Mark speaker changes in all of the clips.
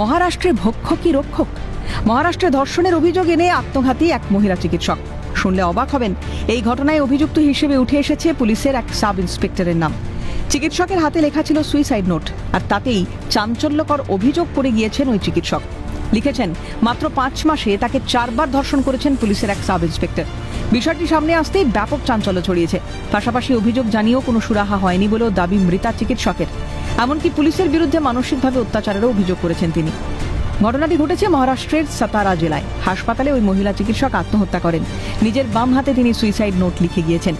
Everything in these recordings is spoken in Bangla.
Speaker 1: মহারাষ্ট্রে ভক্ষ কি রক্ষক? মহারাষ্ট্রে ধর্ষণের অভিযোগ এনে আত্মঘাতী এক মহিলা চিকিৎসক। শুনলে অবাক হবেন, এই ঘটনায় অভিযুক্ত হিসেবে উঠে এসেছে পুলিশের এক সাব ইন্সপেক্টরের নাম। চিকিৎসকের হাতে লেখা ছিল সুইসাইড নোট, আর তাতেই চাঞ্চল্যকর অভিযোগ করে গিয়েছেন ওই চিকিৎসক। লিখেছেন, মাত্র পাঁচ মাসে তাকে চারবার ধর্ষণ করেছেন পুলিশের এক সাব ইন্সপেক্টর বিষয়টি সামনে আসতেই ব্যাপক চাঞ্চল্য ছড়িয়েছে। পাশাপাশি অভিযোগ জানিয়েও কোনো সুরাহা হয়নি বলেও দাবি মৃতা চিকিৎসকের। এমনকি পুলিশের বিরুদ্ধে মানসিকভাবে অত্যাচারেরও অভিযোগ করেছেন তিনি। ঘটনাটি ঘটেছে মহারাষ্ট্রের সাতারা জেলায়। হাসপাতালে ওই মহিলা চিকিৎসক আত্মহত্যা করেন। নিজের বাম হাতে তিনি সুইসাইড নোট লিখে গিয়েছেন।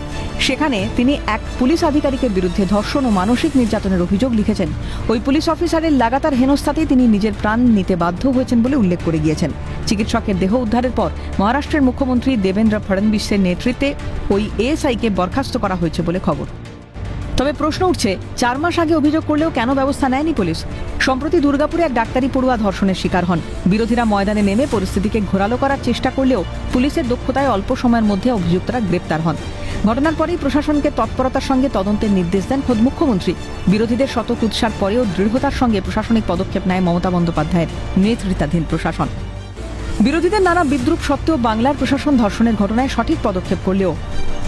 Speaker 1: সেখানে তিনি এক পুলিশ আধিকারিকের বিরুদ্ধে ধর্ষণ ও মানসিক নির্যাতনের অভিযোগ লিখেছেন। ওই পুলিশ অফিসারের লাগাতার হেনস্থাতেই তিনি নিজের প্রাণ নিতে বাধ্য হয়েছেন বলে উল্লেখ করে গিয়েছেন। চিকিৎসকের দেহ উদ্ধারের পর মহারাষ্ট্রের মুখ্যমন্ত্রী দেবেন্দ্র ফডণবীশের নেতৃত্বে ওই এএসআইকে বরখাস্ত করা হয়েছে বলে খবর। তবে প্রশ্ন উঠছে, চার মাস আগে অভিযোগ করলেও কেন ব্যবস্থা নেয়নি পুলিশ? সম্প্রতি দুর্গাপুরে এক ডাক্তারি পড়ুয়া ধর্ষণের শিকার হন। বিরোধীরা ময়দানে নেমে পরিস্থিতিকে ঘোরালো করার চেষ্টা করলেও পুলিশের দক্ষতায় অল্প সময়ের মধ্যে অভিযুক্তরা গ্রেপ্তার হন। ঘটনার পরেই প্রশাসনকে তৎপরতার সঙ্গে তদন্তের নির্দেশ দেন খোদ মুখ্যমন্ত্রী। বিরোধীদের শত কুৎসার পরেও দৃঢ়তার সঙ্গে প্রশাসনিক পদক্ষেপ নেয় মমতা বন্দ্যোপাধ্যায়ের নেতৃত্বাধীন প্রশাসন। বিরোধীদের নানা বিদ্রুপ সত্ত্বেও বাংলার প্রশাসন ধর্ষণের ঘটনায় সঠিক পদক্ষেপ করলেও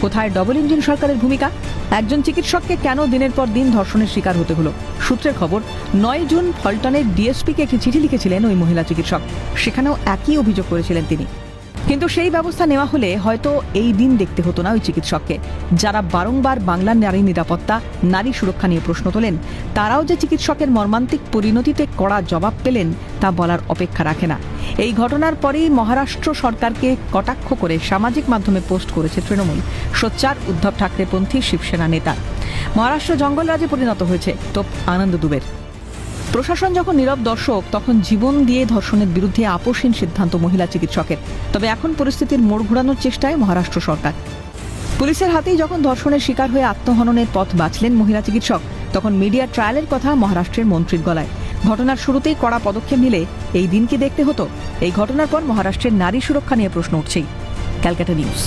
Speaker 1: কোথায় ডবল ইঞ্জিন সরকারের ভূমিকা? একজন চিকিৎসককে কেন দিনের পর দিন ধর্ষণের শিকার হতে হলো? সূত্রের খবর, নয় জুন ফলটনের ডিএসপিকে একটি চিঠি লিখেছিলেন ওই মহিলা চিকিৎসক। সেখানেও একই অভিযোগ করেছিলেন তিনি। কিন্তু সেই ব্যবস্থা নেওয়া হলে হয়তো এই দিন দেখতে হতো না ওই চিকিৎসককে। যারা বারংবার বাংলার নারী নিরাপত্তা, নারী সুরক্ষা নিয়ে প্রশ্ন তোলেন, তারাও যে চিকিৎসকের মর্মান্তিক পরিণতিতে কড়া জবাব পেলেন তা বলার অপেক্ষা রাখে না। এই ঘটনার পরেই মহারাষ্ট্র সরকারকে কটাক্ষ করে সামাজিক মাধ্যমে পোস্ট করেছে তৃণমূল। সোচ্চার উদ্ধব ঠাকরেপন্থী শিবসেনা নেতা। মহারাষ্ট্র জঙ্গলরাজে পরিণত হয়েছে। তোপ আনন্দ দুবের। প্রশাসন যখন নীরব দর্শক, তখন জীবন দিয়ে ধর্ষণের বিরুদ্ধে আপোষহীন সিদ্ধান্ত মহিলা চিকিৎসকের। তবে এখন পরিস্থিতির মোড় ঘোরানোর চেষ্টায় মহারাষ্ট্র সরকার। পুলিশের হাতেই যখন ধর্ষণের শিকার হয়ে আত্মহননের পথ বাঁচলেন মহিলা চিকিৎসক, তখন মিডিয়া ট্রায়ালের কথা মহারাষ্ট্রের মন্ত্রীর গলায়। ঘটনার শুরুতেই কড়া পদক্ষেপ নিলে এই দিনকে দেখতে হতো। এই ঘটনার পর মহারাষ্ট্রের নারী সুরক্ষা নিয়ে প্রশ্ন উঠছেই। ক্যালকাটা নিউজ।